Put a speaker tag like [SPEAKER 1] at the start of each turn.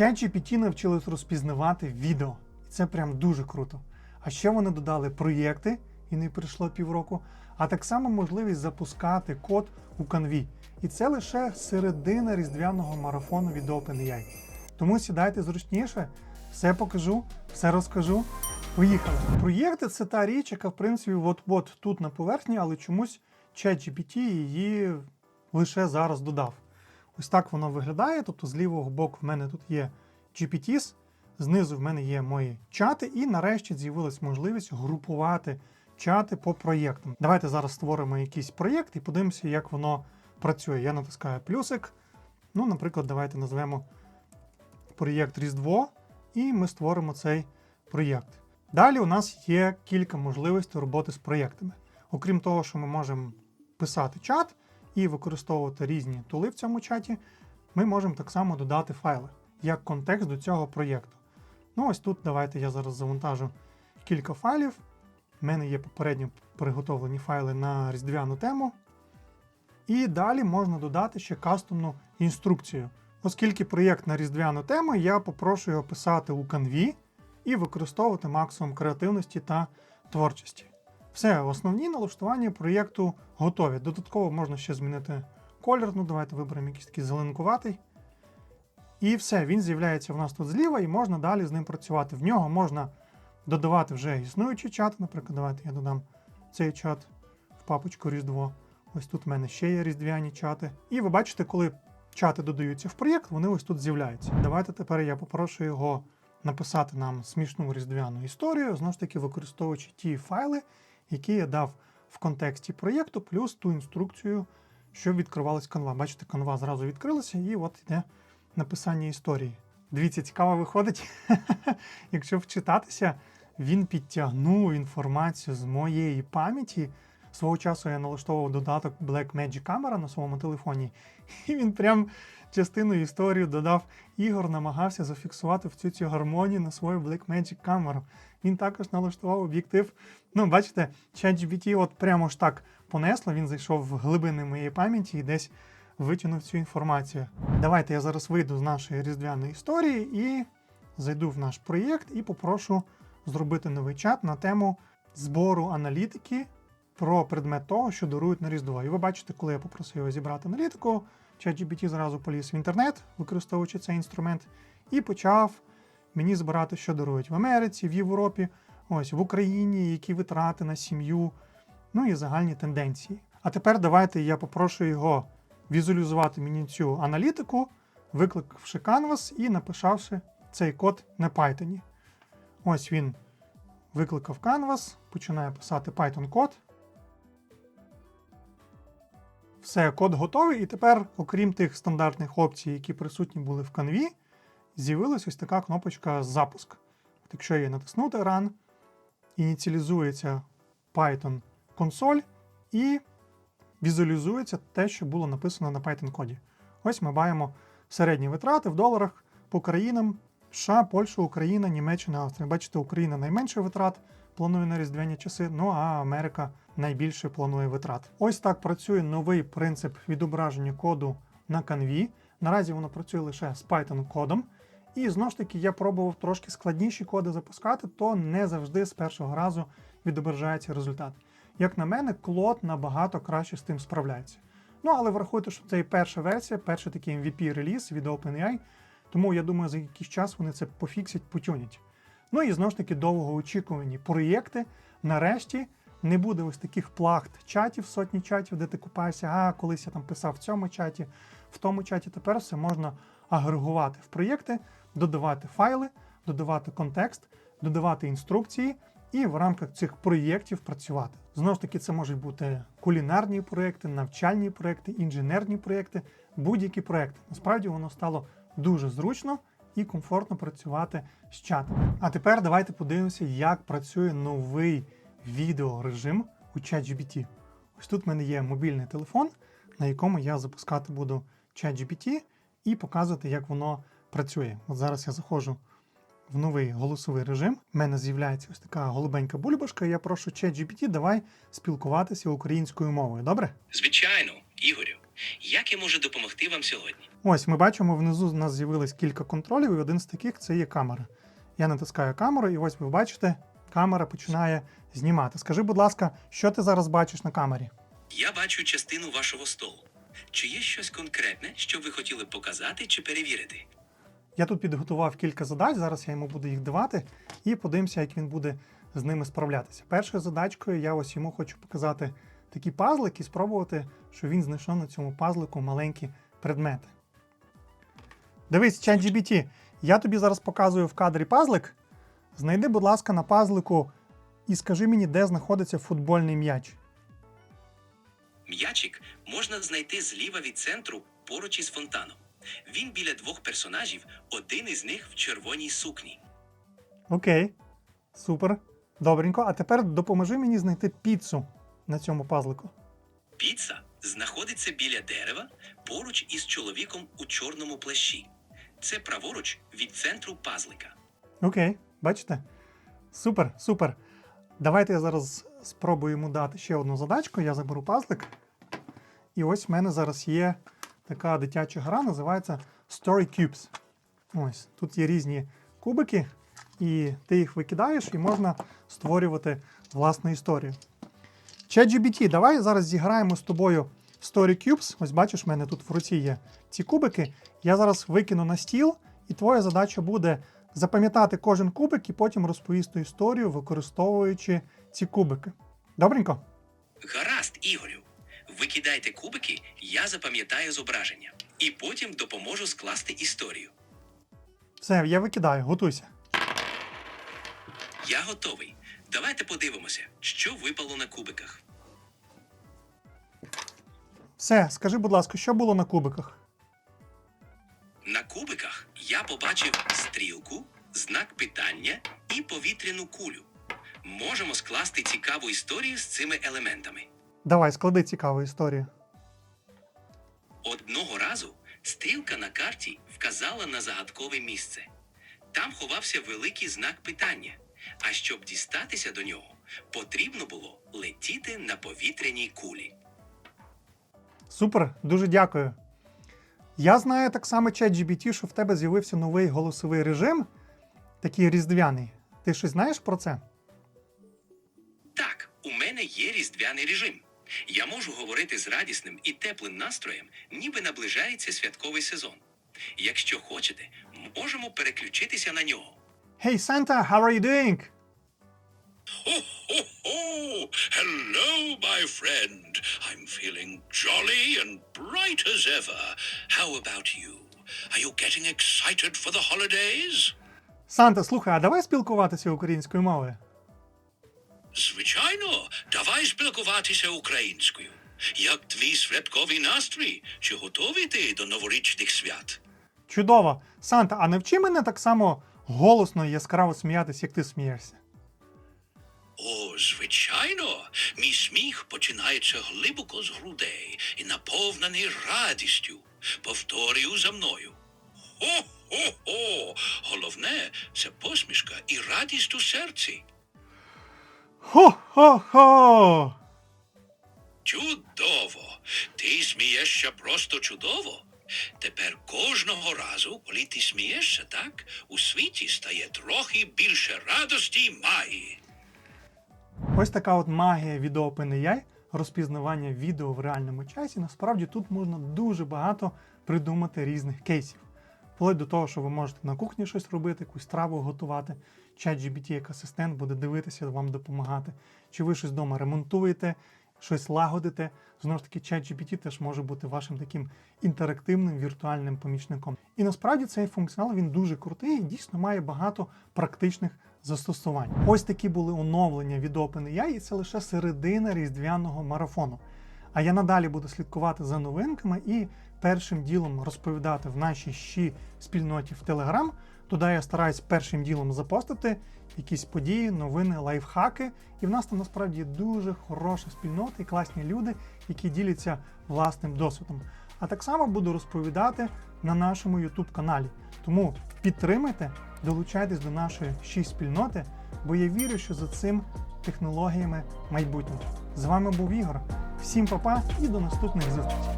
[SPEAKER 1] ChatGPT навчилось розпізнавати відео. І це прям дуже круто. А ще вони додали проєкти, і не пройшло півроку, а так само можливість запускати код у Canvі. І це лише середина різдвяного марафону від OpenAI. Тому сідайте зручніше, все покажу, все розкажу. Поїхали. Проєкти це та річ, яка, в принципі, от-от тут на поверхні, але чомусь ChatGPT її лише зараз додав. Ось так воно виглядає. Тобто з лівого боку в мене тут є GPTs, знизу в мене є мої чати, і нарешті з'явилась можливість групувати чати по проєктам. Давайте зараз створимо якийсь проєкт і подивимося, як воно працює. Я натискаю плюсик. Ну, наприклад, давайте назвемо проєкт Різдво, і ми створимо цей проєкт. Далі у нас є кілька можливостей роботи з проєктами. Окрім того, що ми можемо писати чат і використовувати різні тули в цьому чаті, ми можемо так само додати файли як контекст до цього проєкту. Ну, ось тут давайте я зараз завантажу кілька файлів. У мене є попередньо приготовлені файли на різдвяну тему. І далі можна додати ще кастомну інструкцію. Оскільки проєкт на різдвяну тему, я попрошу його писати у Canvі і використовувати максимум креативності та творчості. Все, основні налаштування проєкту готові. Додатково можна ще змінити колір. Ну, давайте виберемо якийсь такий зеленкуватий. І все, він з'являється в нас тут зліва, і можна далі з ним працювати. В нього можна додавати вже існуючий чат. Наприклад, давайте я додам цей чат в папочку Різдво. Ось тут в мене ще є різдвяні чати. І ви бачите, коли чати додаються в проєкт, вони ось тут з'являються. Давайте тепер я попрошу його написати нам смішну різдвяну історію, знову ж таки використовуючи ті файли, які я дав в контексті проєкту, плюс ту інструкцію, що відкривалась канва. Бачите, канва зразу відкрилася, і от йде написання історії. Дивіться, цікаво виходить. Якщо вчитатися, він підтягнув інформацію з моєї пам'яті. Свого часу я налаштовував додаток Blackmagic Camera на своєму телефоні, і він прям частину історії додав ігор, намагався зафіксувати всю цю гармонію на свою Blackmagic камеру. Він також налаштував об'єктив. Ну, бачите, ChatGPT от прямо ж так понесло, він зайшов в глибини моєї пам'яті і десь витягнув цю інформацію. Давайте я зараз вийду з нашої різдвяної історії і зайду в наш проєкт і попрошу зробити новий чат на тему збору аналітики про предмет того, що дарують на Різдво. І ви бачите, коли я попросив його зібрати аналітику, ChatGPT зразу поліз в інтернет, використовуючи цей інструмент, і почав мені збирати, що дарують в Америці, в Європі, ось в Україні, які витрати на сім'ю, ну і загальні тенденції. А тепер давайте я попрошу його візуалізувати мені цю аналітику, викликавши Canvas і написавши цей код на Python. Ось він викликав Canvas, починає писати Python код. Все, код готовий, і тепер, окрім тих стандартних опцій, які присутні були в Canvі, з'явилась ось така кнопочка Запуск. От якщо її натиснути Run, ініціалізується Python консоль і візуалізується те, що було написано на Python коді. Ось ми маємо середні витрати в доларах по країнам США, Польща, Україна, Німеччина, Австрія. Бачите, Україна найменше витрат планує на різдвяні часи, ну а Америка найбільше планує витрат. Ось так працює новий принцип відображення коду на канві. Наразі воно працює лише з Python кодом. І знову ж таки, я пробував трошки складніші коди запускати, то не завжди з першого разу відображається результат. Як на мене, клод набагато краще з тим справляється. Ну, але врахуйте, що це і перша версія, перший такий MVP реліз від OpenAI, тому я думаю, за якийсь час вони це пофіксять, потюнять. Ну і знову ж таки довгоочікувані проєкти. Нарешті не буде ось таких плахт чатів, сотні чатів, де ти купаєшся, а колись я там писав в цьому чаті, в тому чаті. Тепер все можна агрегувати в проєкти, додавати файли, додавати контекст, додавати інструкції і в рамках цих проєктів працювати. Знову ж таки, це можуть бути кулінарні проєкти, навчальні проєкти, інженерні проєкти, будь-які проєкти. Насправді воно стало дуже зручно і комфортно працювати з чатами. А тепер давайте подивимося, як працює новий відеорежим у ChatGPT. Ось тут в мене є мобільний телефон, на якому я запускати буду ChatGPT і показувати, як воно працює. От зараз я заходжу в новий голосовий режим. У мене з'являється ось така голубенька бульбашка. Я прошу ChatGPT, давай спілкуватися українською мовою. Добре?
[SPEAKER 2] Звичайно, Ігорю. Як я можу допомогти вам сьогодні?
[SPEAKER 1] Ось ми бачимо, внизу в нас з'явилось кілька контролів, і один з таких це є камера. Я натискаю камеру, і ось ви бачите, камера починає знімати. Скажи, будь ласка, що ти зараз бачиш на камері?
[SPEAKER 2] Я бачу частину вашого столу. Чи є щось конкретне, що ви хотіли показати чи перевірити?
[SPEAKER 1] Я тут підготував кілька задач, зараз я йому буду їх давати, і подивимося, як він буде з ними справлятися. Першою задачкою я ось йому хочу показати такий пазлик і спробувати, що він знайшов на цьому пазлику маленькі предмети. Дивись, ChatGPT, я тобі зараз показую в кадрі пазлик. Знайди, будь ласка, на пазлику і скажи мені, де знаходиться футбольний м'яч.
[SPEAKER 2] М'ячик можна знайти зліва від центру поруч із фонтаном. Він біля двох персонажів, один із них в червоній сукні.
[SPEAKER 1] Окей, супер. Добренько. А тепер допоможи мені знайти піцу на цьому пазлику.
[SPEAKER 2] Піца знаходиться біля дерева поруч із чоловіком у чорному плащі. Це праворуч від центру пазлика.
[SPEAKER 1] Окей, бачите? Супер, супер. Давайте я зараз спробую йому дати ще одну задачку. Я заберу пазлик. І ось в мене зараз є така дитяча гра, називається Story Cubes. Ось тут є різні кубики, і ти їх викидаєш, і можна створювати власну історію. ChatGPT, давай зараз зіграємо з тобою в Story Cubes. Ось бачиш, в мене тут в руці є ці кубики. Я зараз викину на стіл, і твоя задача буде запам'ятати кожен кубик і потім розповісти історію, використовуючи ці кубики. Добренько?
[SPEAKER 2] Гаразд, Ігорю. Викидайте кубики, я запам'ятаю зображення. І потім допоможу скласти історію.
[SPEAKER 1] Все, я викидаю, готуйся.
[SPEAKER 2] Я готовий. Давайте подивимося, що випало на кубиках.
[SPEAKER 1] Все, скажи, будь ласка, що було на кубиках?
[SPEAKER 2] На кубиках я побачив стрілку, знак питання і повітряну кулю. Можемо скласти цікаву історію з цими елементами.
[SPEAKER 1] Давай, склади цікаву історію.
[SPEAKER 2] Одного разу стрілка на карті вказала на загадкове місце. Там ховався великий знак питання. А щоб дістатися до нього, потрібно було летіти на повітряній кулі.
[SPEAKER 1] Супер, дуже дякую. Я знаю так само ChatGPT, що в тебе з'явився новий голосовий режим, такий різдвяний. Ти щось знаєш про це?
[SPEAKER 2] Так, у мене є різдвяний режим. Я можу говорити з радісним і теплим настроєм, ніби наближається святковий сезон. Якщо хочете, можемо переключитися на нього.
[SPEAKER 1] Hey Santa, how are you doing?
[SPEAKER 3] Ho, ho, ho! Hello, my friend. I'm feeling jolly and bright as ever. How about you? Are you getting excited for the holidays?
[SPEAKER 1] Санта, слухай, а давай спілкуватися українською мовою.
[SPEAKER 3] Звичайно, давай спілкуватися українською. Як твій святковий настрій? Чи готовий ти до новорічних свят?
[SPEAKER 1] Чудово! Санта, а навчи мене так само голосно і яскраво сміятися, як ти смієшся.
[SPEAKER 3] О, звичайно, мій сміх починається глибоко з грудей і наповнений радістю. Повторюю за мною. Хо-хо-хо! Головне це посмішка і радість у серці.
[SPEAKER 1] Хо-хо-хо!
[SPEAKER 3] Чудово! Ти смієшся просто чудово. Тепер кожного разу, коли ти смієшся так, у світі стає трохи більше радості й магії.
[SPEAKER 1] Ось така от магія від OpenAI, розпізнавання відео в реальному часі. Насправді тут можна дуже багато придумати різних кейсів. Вплоть до того, що ви можете на кухні щось робити, якусь страву готувати. ChatGPT як асистент буде дивитися, вам допомагати. Чи ви щось вдома ремонтуєте, щось лагодите. Знову ж таки, ChatGPT теж може бути вашим таким інтерактивним віртуальним помічником. І насправді цей функціонал він дуже крутий і дійсно має багато практичних застосувань. Ось такі були оновлення від OpenAI, і це лише середина різдвяного марафону. А я надалі буду слідкувати за новинками і першим ділом розповідати в нашій щі спільноті в Telegram. Туди я стараюсь першим ділом запостити якісь події, новини, лайфхаки. І в нас там насправді дуже хороша спільнота і класні люди, які діляться власним досвідом. А так само буду розповідати на нашому YouTube каналі. Тому підтримайте, долучайтесь до нашої щі спільноти, бо я вірю, що за цим технологіями майбутнього. З вами був Ігор. Всім па-па і до наступних зустрічей!